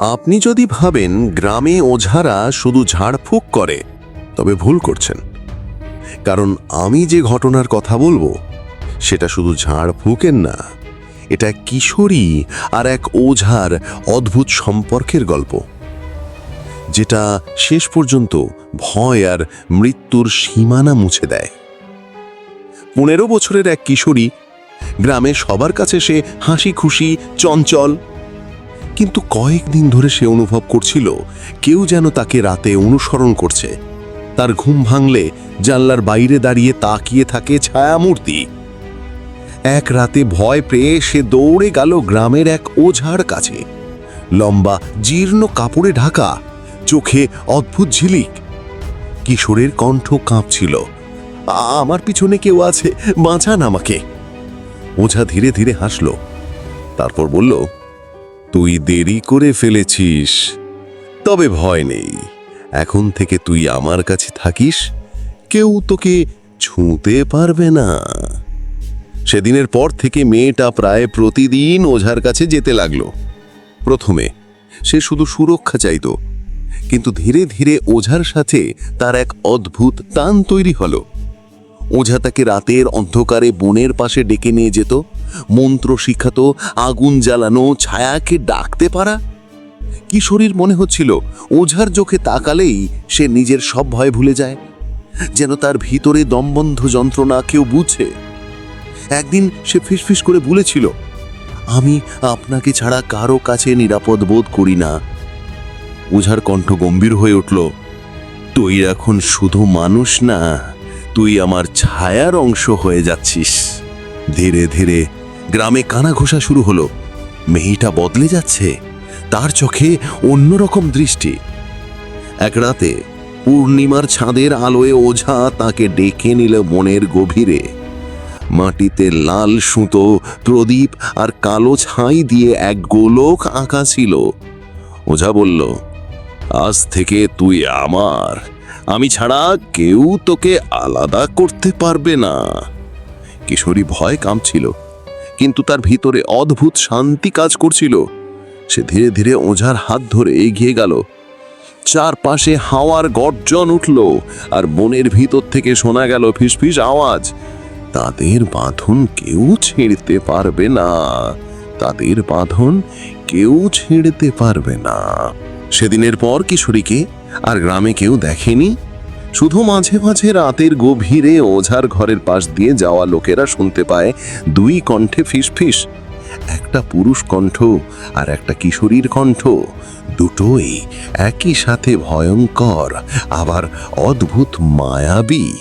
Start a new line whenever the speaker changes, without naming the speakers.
আপনি যদি ভাবেন গ্রামে ওঝারা শুধু ঝাড়ফুঁক করে, তবে ভুল করছেন। কারণ আমি যে ঘটনার কথা বলব, সেটা শুধু ঝাড়ফুঁকের না, এটা কিশোরী আর এক ওঝার অদ্ভুত সম্পর্কের গল্প, যেটা শেষ পর্যন্ত ভয় আর মৃত্যুর সীমানা মুছে দেয়। পনেরো বছরের এক কিশোরী, গ্রামে সবার কাছে সে হাসি খুশি চঞ্চল কিন্তু কয়েকদিন ধরে সে অনুভব করছিল কেউ যেন তাকে রাতে অনুসরণ করছে। তার ঘুম ভাঙলে জানলার বাইরে দাঁড়িয়ে তাকিয়ে থাকে ছায়ামূর্তি। এক রাতে ভয় পেয়ে সে দৌড়ে গেল গ্রামের এক ওঝার কাছে। লম্বা, জীর্ণ কাপড়ে ঢাকা, চোখে অদ্ভুত ঝিলিক। কিশোরের কণ্ঠ কাঁপছিল। "আ- আমার পিছনে কেউ আছে, বাঁচান আমাকে। ওঝা ধীরে ধীরে হাসল। তারপর বলল তুই দেরি করে ফেলেছিস। তবে ভয় নেই। এখন থেকে তুই আমার কাছে থাকিস। কেউ তোকে ছুঁতে পারবে না। সেদিনের পর থেকে মেয়েটা প্রায় প্রতিদিন ওঝার কাছে যেতে লাগল। প্রথমে সে শুধু সুরক্ষা চাইত, কিন্তু ধীরে ধীরে ওঝার সাথে তার এক অদ্ভুত টান তৈরি হলো। ওঝা তাকে রাতের অন্ধকারে বনের পাশে ডেকে নিয়ে যেত। মন্ত্র শিখাতো আগুন জ্বালানো, ছায়াকে ডাকতে পারা? কিশোরীর মনে হচ্ছিল, ওঝার চোখে তাকালেই সে নিজের সব ভয় ভুলে যায়, যেন তার ভিতরে দমবন্ধ যন্ত্রণা কেউ বুঝছে একদিন সে ফিসফিস করে বলেছিল, আমি আপনাকে ছাড়া কারও কাছে নিরাপদ বোধ করি না। ওঝার কণ্ঠ গম্ভীর হয়ে উঠল, তুই এখন শুধু মানুষ না, তুই আমার ছায়ার অংশ হয়ে যাচ্ছিস। ধীরে ধীরে গ্রামে কানা ঘোষা শুরু হলো। মেয়েটা বদলে যাচ্ছে। তার চোখে অন্যরকম দৃষ্টি। এক রাতে পূর্ণিমার ছাদের আলোয় ওঝা তাকে ডেকে নিল মনের গভীরে। মাটিতে লাল সুতো, প্রদীপ আর কালো ছাই দিয়ে এক গোলক আঁকা ছিল। ওঝা বলল, আজ থেকে তুই আমার। আমি ছাড়া কেউ তোকে আলাদা করতে পারবে না। কিশোরী ভয় কাঁপছিল। কিন্তু তার ভিতরে অদ্ভুত শান্তি কাজ করছিল। সে ধীরে ধীরে ওঝার হাত ধরে এগিয়ে গেল। চারপাশে হাওয়ার গর্জন উঠল আর বনের ভিতর থেকে শোনা গেল ফিসফিস আওয়াজ। তাদের বাঁধন কেউ ছেড়তে পারবে না। তাদের বাঁধন কেউ ছেড়তে পারবে না। সেদিনের পর কিশোরীকে আর গ্রামে কেউ দেখেনি। শুধু মাঝে মাঝে রাতের গভীরে ওঝার ঘরের পাশ দিয়ে যাওয়া লোকেরা শুনতে পায় দুই কণ্ঠে ফিস একটা পুরুষ কণ্ঠ আর একটা কিশোরীর কণ্ঠ। দুটোই একই সাথে ভয়ঙ্কর, আবার অদ্ভুত, মায়াবী।